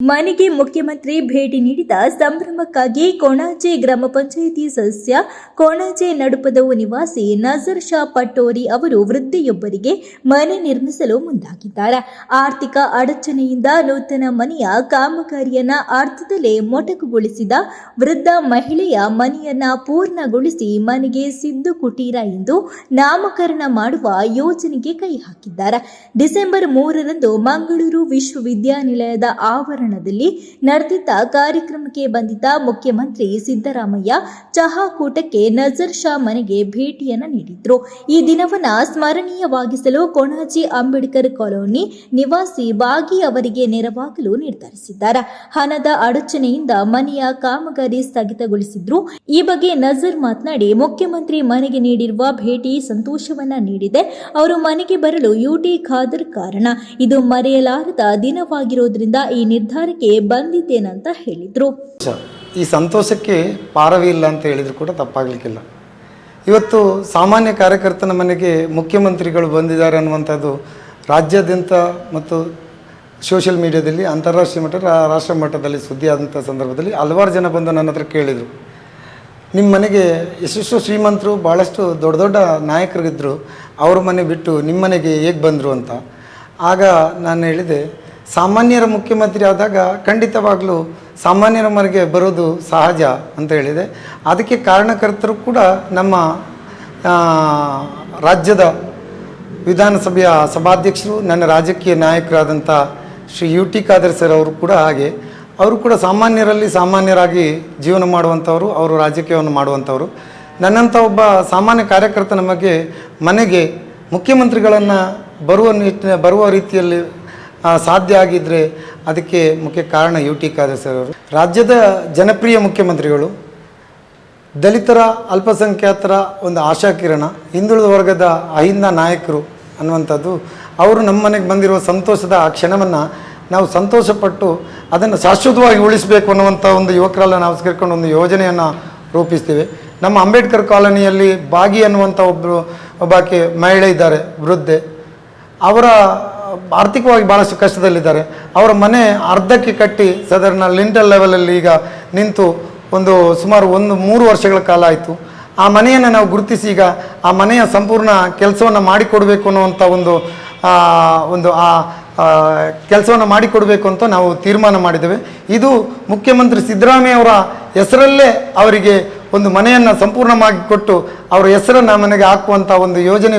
ಮನೆಗೆ ಮುಖ್ಯಮಂತ್ರಿ ಭೇಟಿ ನೀಡಿದ ಸಂಭ್ರಮಕ್ಕಾಗಿ ಕೊಣಾಜೆ ಗ್ರಾಮ ಪಂಚಾಯಿತಿ ಸದಸ್ಯ ಕೊಣಾಜೆ ನಡುಪದವು ನಿವಾಸಿ ನಜರ್ ಶಾ ಪಟೋರಿ ಅವರು ವೃದ್ಧೆಯೊಬ್ಬರಿಗೆ ಮನೆ ನಿರ್ಮಿಸಲು ಮುಂದಾಗಿದ್ದಾರೆ. ಆರ್ಥಿಕ ಅಡಚಣೆಯಿಂದ ನೂತನ ಮನೆಯ ಕಾಮಗಾರಿಯನ್ನ ಅರ್ಥದಲ್ಲೇ ಮೊಟಕುಗೊಳಿಸಿದ ವೃದ್ಧ ಮಹಿಳೆಯ ಮನೆಯನ್ನ ಪೂರ್ಣಗೊಳಿಸಿ ಮನೆಗೆ ಸಿದ್ದು ಕುಟೀರ ಎಂದು ನಾಮಕರಣ ಮಾಡುವ ಯೋಜನೆಗೆ ಕೈ ಹಾಕಿದ್ದಾರೆ. ಡಿಸೆಂಬರ್ ಮೂರರಂದು ಮಂಗಳೂರು ವಿಶ್ವವಿದ್ಯಾನಿಲಯದ ಆವರಣದಲ್ಲಿ ನಡೆದಿದ್ದ ಕಾರ್ಯಕ್ರಮಕ್ಕೆ ಬಂದಿದ್ದ ಮುಖ್ಯಮಂತ್ರಿ ಸಿದ್ದರಾಮಯ್ಯ ಚಹಾ ಕೂಟಕ್ಕೆ ನಜರ್ ಶಾ ಮನೆಗೆ ಭೇಟಿಯನ್ನು ನೀಡಿದ್ರು. ಈ ದಿನವನ್ನ ಸ್ಮರಣೀಯವಾಗಿಸಲು ಕೊಣಾಜಿ ಅಂಬೇಡ್ಕರ್ ಕಾಲೋನಿ ನಿವಾಸಿ ಬಾಗಿ ಅವರಿಗೆ ನೆರವಾಗಲು ನಿರ್ಧರಿಸಿದ್ದಾರೆ. ಹಣದ ಅಡಚಣೆಯಿಂದ ಮನೆಯ ಕಾಮಗಾರಿ ಸ್ಥಗಿತಗೊಳಿಸಿದ್ರು. ಈ ಬಗ್ಗೆ ನಜರ್ ಮಾತನಾಡಿ, ಮುಖ್ಯಮಂತ್ರಿ ಮನೆಗೆ ನೀಡಿರುವ ಭೇಟಿ ಸಂತೋಷವನ್ನ ನೀಡಿದೆ. ಅವರು ಮನೆಗೆ ಬರಲು ಯುಟಿ ಖಾದರ್ ಕಾರಣ. ಇದು ಮರೆಯಲಾರದ ದಿನವಾಗಿರುವುದರಿಂದ ಈ ನಿರ್ಧಾರಕ್ಕೆ ಬಂದಿದ್ದೇನಂತ ಹೇಳಿದ್ರು. ಈ ಸಂತೋಷಕ್ಕೆ ಪಾರವೇ ಇಲ್ಲ ಅಂತ ಹೇಳಿದ್ರು ಕೂಡ ತಪ್ಪಾಗಲಿಕ್ಕಿಲ್ಲ. ಇವತ್ತು ಸಾಮಾನ್ಯ ಕಾರ್ಯಕರ್ತನ ಮನೆಗೆ ಮುಖ್ಯಮಂತ್ರಿಗಳು ಬಂದಿದ್ದಾರೆ ಅನ್ನುವಂಥದ್ದು ರಾಜ್ಯಾದ್ಯಂತ ಮತ್ತು ಸೋಷಿಯಲ್ ಮೀಡಿಯಾದಲ್ಲಿ ಅಂತಾರಾಷ್ಟ್ರೀಯ ಮಟ್ಟ ರಾಷ್ಟ್ರ ಮಟ್ಟದಲ್ಲಿ ಸುದ್ದಿ ಆದಂಥ ಸಂದರ್ಭದಲ್ಲಿ ಹಲವಾರು ಜನ ಬಂದು ನನ್ನ ಹತ್ರ ಕೇಳಿದರು. ನಿಮ್ಮ ಮನೆಗೆ ಎಷ್ಟೆಷ್ಟು ಶ್ರೀಮಂತರು ಭಾಳಷ್ಟು ದೊಡ್ಡ ದೊಡ್ಡ ನಾಯಕರಿದ್ದರು ಅವ್ರ ಮನೆ ಬಿಟ್ಟು ನಿಮ್ಮ ಮನೆಗೆ ಹೇಗೆ ಬಂದರು ಅಂತ. ಆಗ ನಾನು ಹೇಳಿದೆ ಸಾಮಾನ್ಯರ ಮುಖ್ಯಮಂತ್ರಿ ಆದಾಗ ಖಂಡಿತವಾಗಲೂ ಸಾಮಾನ್ಯರ ಮನೆಗೆ ಬರೋದು ಸಹಜ ಅಂತ ಹೇಳಿದೆ. ಅದಕ್ಕೆ ಕಾರಣಕರ್ತರು ಕೂಡ ನಮ್ಮ ರಾಜ್ಯದ ವಿಧಾನಸಭೆಯ ಸಭಾಧ್ಯಕ್ಷರು, ನನ್ನ ರಾಜಕೀಯ ನಾಯಕರಾದಂಥ Shri U T Khader sir ಅವರು ಕೂಡ ಹಾಗೆ. ಅವರು ಕೂಡ ಸಾಮಾನ್ಯರಲ್ಲಿ ಸಾಮಾನ್ಯರಾಗಿ ಜೀವನ ಮಾಡುವಂಥವರು, ಅವರು ರಾಜಕೀಯವನ್ನು ಮಾಡುವಂಥವರು. ನನ್ನಂಥ ಒಬ್ಬ ಸಾಮಾನ್ಯ ಕಾರ್ಯಕರ್ತ ನಮಗೆ ಮನೆಗೆ ಮುಖ್ಯಮಂತ್ರಿಗಳನ್ನು ಬರುವ ನಿಟ್ಟಿನ, ಬರುವ ರೀತಿಯಲ್ಲಿ ಸಾಧ್ಯ ಆಗಿದ್ದರೆ ಅದಕ್ಕೆ ಮುಖ್ಯ ಕಾರಣ ಯು ಟಿ ಖಾದರ್ ಸರ್ ಅವರು. ರಾಜ್ಯದ ಜನಪ್ರಿಯ ಮುಖ್ಯಮಂತ್ರಿಗಳು, ದಲಿತರ, ಅಲ್ಪಸಂಖ್ಯಾತರ ಒಂದು ಆಶಾಕಿರಣ ಹಿಂದುಳಿದ ವರ್ಗದ ಅಹಿಂದ ನಾಯಕರು ಅನ್ನುವಂಥದ್ದು, ಅವರು ನಮ್ಮ ಮನೆಗೆ ಬಂದಿರುವ ಸಂತೋಷದ ಆ ಕ್ಷಣವನ್ನು ನಾವು ಸಂತೋಷಪಟ್ಟು ಅದನ್ನು ಶಾಶ್ವತವಾಗಿ ಉಳಿಸಬೇಕು ಅನ್ನುವಂಥ ಒಂದು ಯುವಕರೆಲ್ಲ ನಾವು ಸೇರ್ಕೊಂಡು ಒಂದು ಯೋಜನೆಯನ್ನು ರೂಪಿಸ್ತೀವಿ. ನಮ್ಮ ಅಂಬೇಡ್ಕರ್ ಕಾಲೋನಿಯಲ್ಲಿ ಬಾಗಿ ಅನ್ನುವಂಥ ಒಬ್ಬರು ಒಬ್ಬಾಕೆ ಮಹಿಳೆ ಇದ್ದಾರೆ, ವೃದ್ಧೆ. ಅವರ ಆರ್ಥಿಕವಾಗಿ ಭಾಳಷ್ಟು ಕಷ್ಟದಲ್ಲಿದ್ದಾರೆ. ಅವರ ಮನೆ ಅರ್ಧಕ್ಕೆ ಕಟ್ಟಿ ಸಾಧಾರಣ ಲಿಂಟಲ್ ಲೆವೆಲಲ್ಲಿ ಈಗ ನಿಂತು ಒಂದು ಸುಮಾರು ಒಂದು ಮೂರು ವರ್ಷಗಳ ಕಾಲ ಆಯಿತು. ಆ ಮನೆಯನ್ನು ನಾವು ಗುರುತಿಸಿ ಈಗ ಆ ಮನೆಯ ಸಂಪೂರ್ಣ ಕೆಲಸವನ್ನು ಮಾಡಿಕೊಡಬೇಕು ಅನ್ನುವಂಥ ಒಂದು ಒಂದು, ಆ ಕೆಲಸವನ್ನು ಮಾಡಿಕೊಡಬೇಕು ಅಂತ ನಾವು ತೀರ್ಮಾನ ಮಾಡಿದ್ದೇವೆ. ಇದು ಮುಖ್ಯಮಂತ್ರಿ ಸಿದ್ದರಾಮಯ್ಯ ಅವರ ಹೆಸರಲ್ಲೇ ಅವರಿಗೆ ಒಂದು ಮನೆಯನ್ನು ಸಂಪೂರ್ಣವಾಗಿ ಕೊಟ್ಟು ಅವರ ಹೆಸರನ್ನು ಮನೆಗೆ ಹಾಕುವಂಥ ಒಂದು ಯೋಜನೆ